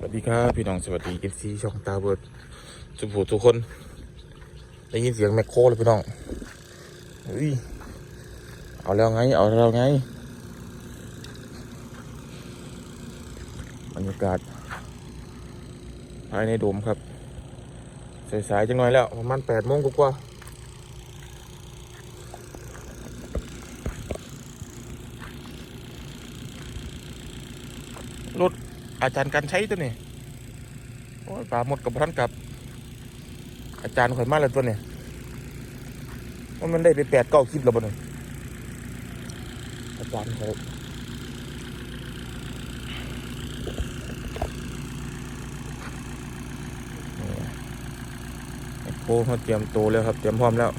สวัสดีครับพี่น้องสวัสดีเอฟซีช่องตาเบิร์ดสุภูทุกคนได้ยินเสียงแมคโครเลยพี่น้องเฮ้ยเอาแล้วไง เอาแล้วไงบรรยากาศภายในโดมครับสายๆจังหน่อยแล้วประมาณแปดโมงกว่าๆรถ อาจารย์กันใช้ตัวนี้โอ้ยป่าหมดกับท่านกับ อาจารย์ข่อยมาแล้วตัวเนี่ยว่ามันได้ไปแปดเก้าคลิปแล้วบ่เนี่ยอาจารย์ข่อยโค้เขาเตรียมตัวแล้วครับ เตรียมพร้อมแล้ว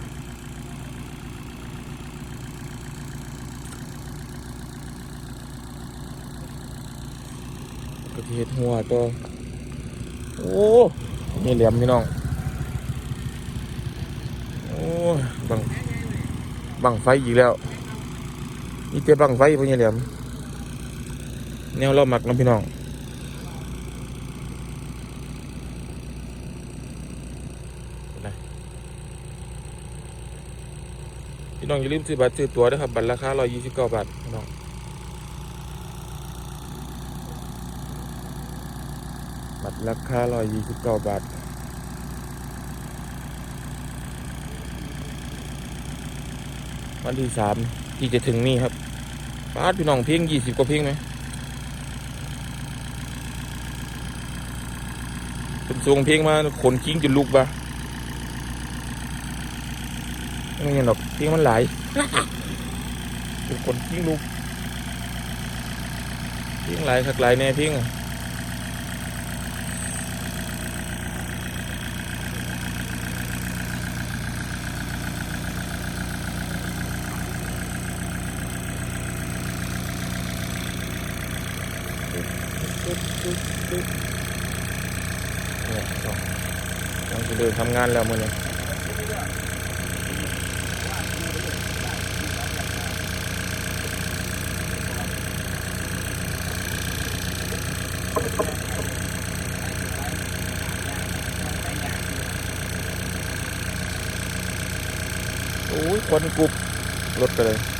กระ เทียดหัวตัวโอ้นี่เหลี่ยมพี่น้อง โอ้บังบังไฟอีกแล้วนี่เจ๊บังไฟพวกนี้เหลี่ยมแนวเราหมักน้ำพี่น้องพี่น้องอย่าลืมซื้อบัตรซื้อตั๋วด้ครับบัตรราคา129บาทพี่น้อง บัตรราคา129 บาทวันที่สามที่จะถึงนี่ครับป้าพี่น้องเพียงยี่สิบกว่าเพียงไหมเป็นทรงเพลงมาขนคิ้งจนลุกบะไม่เห็นหรอกเพลงมันหลายขนคิ้งลุกเพลงหลายคักหลายแน่เพลงอะ เนี่ยต้องต้องจะเดินทำงานแล้วมื่อนี้โอ้ยควันกรุบรถไปเลย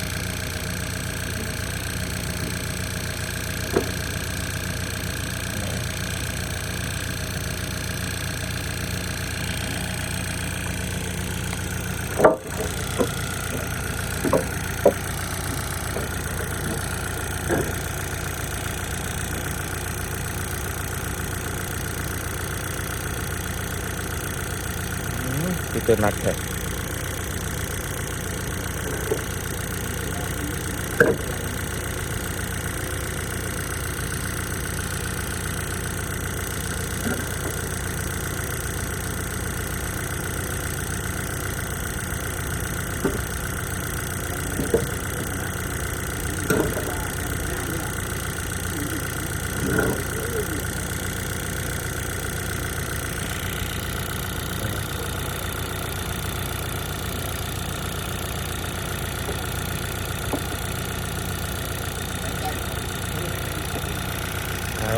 ที่เ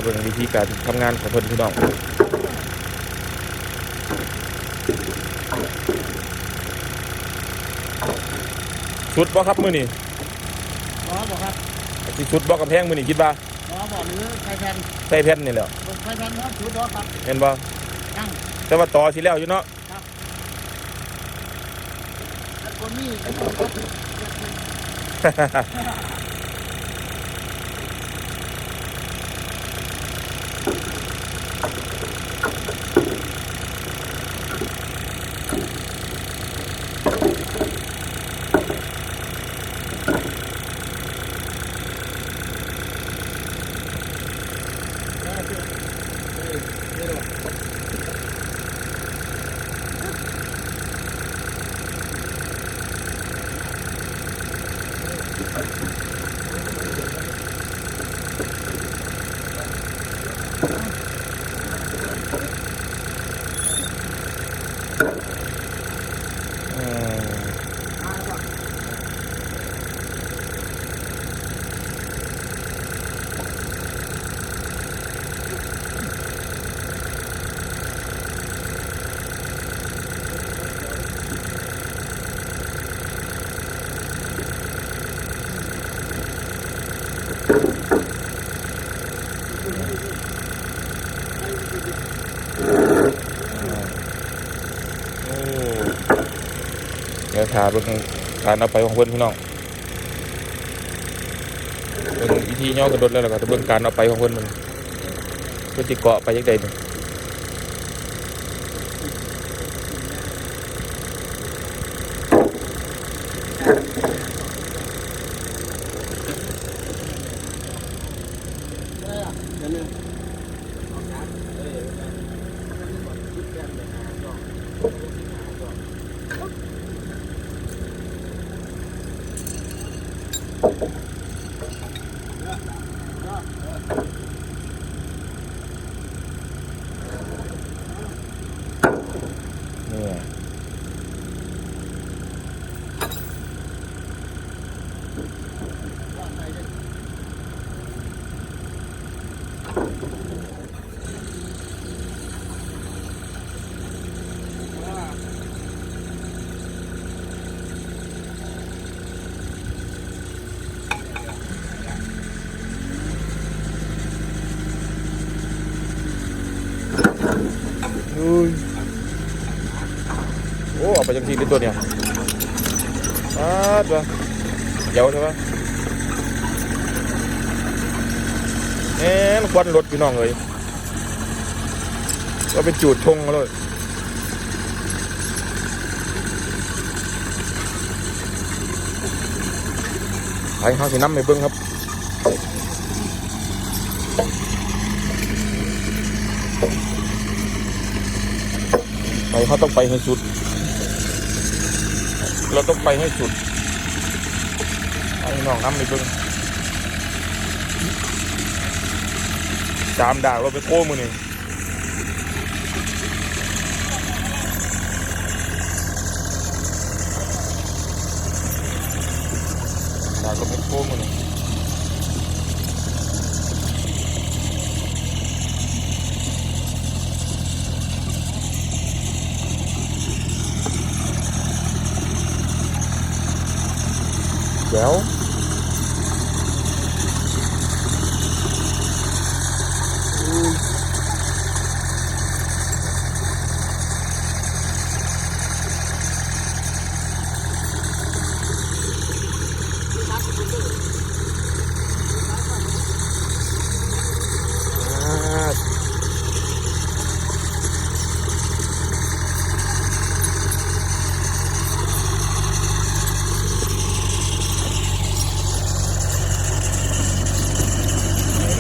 เบิ่งวิธีการทำงานของเพิ่นพี่น้องชุดบ่ครับมือนี่หมอบอกครับสิชุดบ่กำแพงมือนี่คิดว่าหมอบอกหรือใครแทนใส่แผ่นนี่แหละใครแทนครับชุดบอกครับเห็นบ่นั่งแต่ว่าต่อสิแล้วอยู่เนาะคนนี้ไอ้คนครับ ถาเบิ่งการเอาไปของเพิ่อนพี่น้องเบิ่งวิธีย่อกระโดดแล้วแล้วก็จะเบิ่งการเอาไปของเพิ่อนมันเพิ่นสิเกาะไปยังไดหนี่เดี๋ยวนึงนี่อุ้ยโอ้เอาไปจังทีในตัวเนี่ยอ้าตัวเดี๋ยวใช่ปะแหมควันรถพี่น้องเลยก็เป็นจูดทงมาเลยไปเขาสิน้ำไปเบิ้งครับไปเขาต้องไปให้สุด เราต้องไปให้สุดไอ้น้องน้ำไปเบิ่งจามด่างเราไปโค้มือนี่ด่างเราไปโค้มือนี่ เดี๋ยวอ่า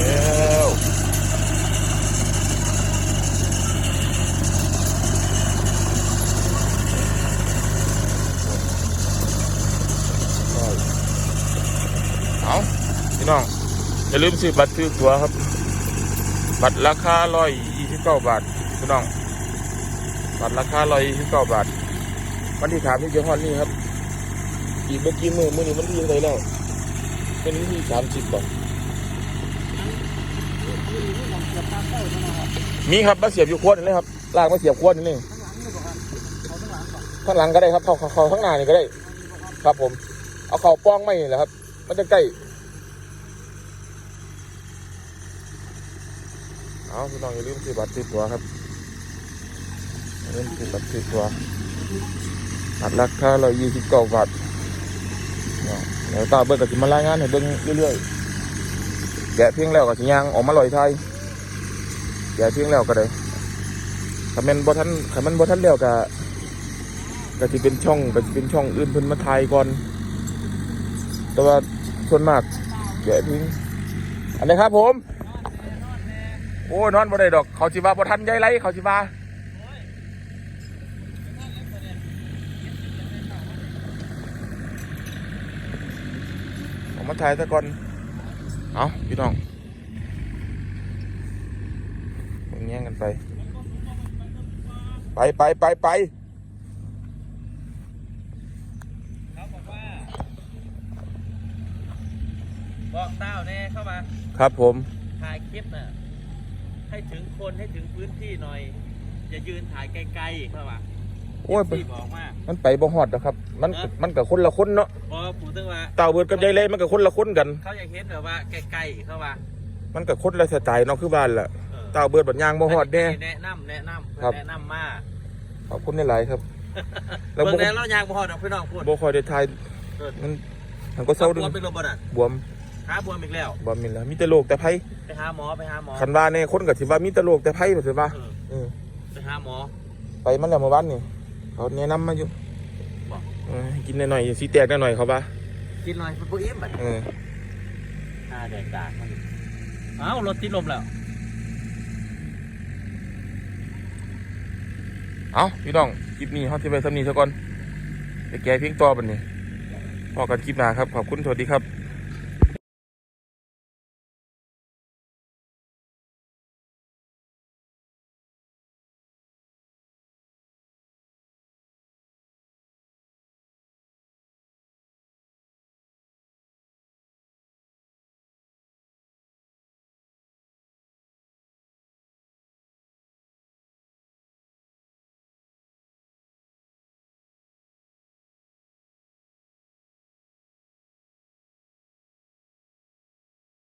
แล้วเอาพี่น้อง อย่า ลืมซื้อบัตรซื้อตั๋วครับ บัตรราคาร้อยยี่สิบเก้าบาทพี่น้อง บัตรราคาร้อยยี่สิบเก้าบาท วันที่ถามที่เจ้าฮอนนี่ครับ อีกเมื่อกี้มือมือนี้มันที่ยังไงแล้วเป็นวันที่สามสิบบ่มีครับมาเสียบอยู่ขวดนี่เลยครับลากมาเสียบขวดนี่เลยข้างหลังนี่ข้างหลังก็ได้ครับเขาเขาข้างหน้านี่ก็ได้ ครับผม เอาเขาป้องไม่นี่แหละครับ มันจะใกล้ เอาพี่น้องอย่าลืมซื้อบัตรซื้อตัวครับอย่าลืมซื้อบัตรซื้อตัวบัตรราคาเร้อยยี่สิบเก้าบาทเดี๋ยวตาเบิร์ก็จะมารายงานให้เบิ่งเรื่อยๆแกะเพียงแล้วก็สิย่างออกมาลอยไทยแกะเพียงแล้วก็ได้ถ้าแมันบ่ทันถ้ามันบ่ทันแล้วก็ก็สิเป็นช่องก็สิเป็นช่องอื่นเพิ่นมาถ่ายก่อน แต่ว่าส่วนมากแกะทิ้งอันนี้ครับผม โอ้ยนอนบ่ได้ดอก เขาสิว่าบ่ทันยายไรเขาสิว่าเอามาถ่ายซะก่อน เอาพี่น้องมึงแย่งกันไป ไปไปไปไปเขาบอกว่าบอกเต้าแน่เข้ามา ครับผม ถ่ายคลิปน่ะ ให้ถึงคนให้ถึงพื้นที่หน่อย อย่ายืนถ่ายไกลๆเข้ามาโอ้ยที่บอกว่า มันไปบ่ฮอดนะครับ มันมันกับคนละคนเนาะพอปู่ตึงว่า เต่าเบิดกับยายเล่มันกับคนละคนกัน เขาอยากเห็นแบบว่าไกลๆเข้ามามันกับคนละสไตล์เนาะคือบ้านแหละเออเต่าเบิดบัดยางบ่ฮอดแน่ แนะนำแนะนำครับ แนะนำมาขอบคุณในหลายๆครับเแล้วเบิ่บ่งแล้วเรายางบ่ฮอดดอกพี่น้องพูดบ่ค่อยได้ทายเออมันมันก็เศร้าบดึงวมเป็นโรคบ่น่ะบวม ขาบวมอีกแล้วบวมมีแล้วมีแต่โรคแต่ไผไปหาหมอไปหาหมอคันว่าเนี่ยคนก็สิว่ามีแต่โรคแต่ไผบ่สิว่าเออเออไปหาหมอ ไปมันแล้วเมื่อวานนี่เขาแนะนำมาอยู่บอกเออให้กินหน่อยๆสิแตกหน่อยๆเขาว่ากินหน่อยบ่อิ่มบัดเออหาแดกดากมันเอ้ารถติดลมแล้วเอาพี่น้องคลิปนี้เฮาสิไปสำนี้ซะก่อนไปแก้เพียงต่อบัดนี้พอกันคลิปหน้าครับขอบคุณสวัสดีครับ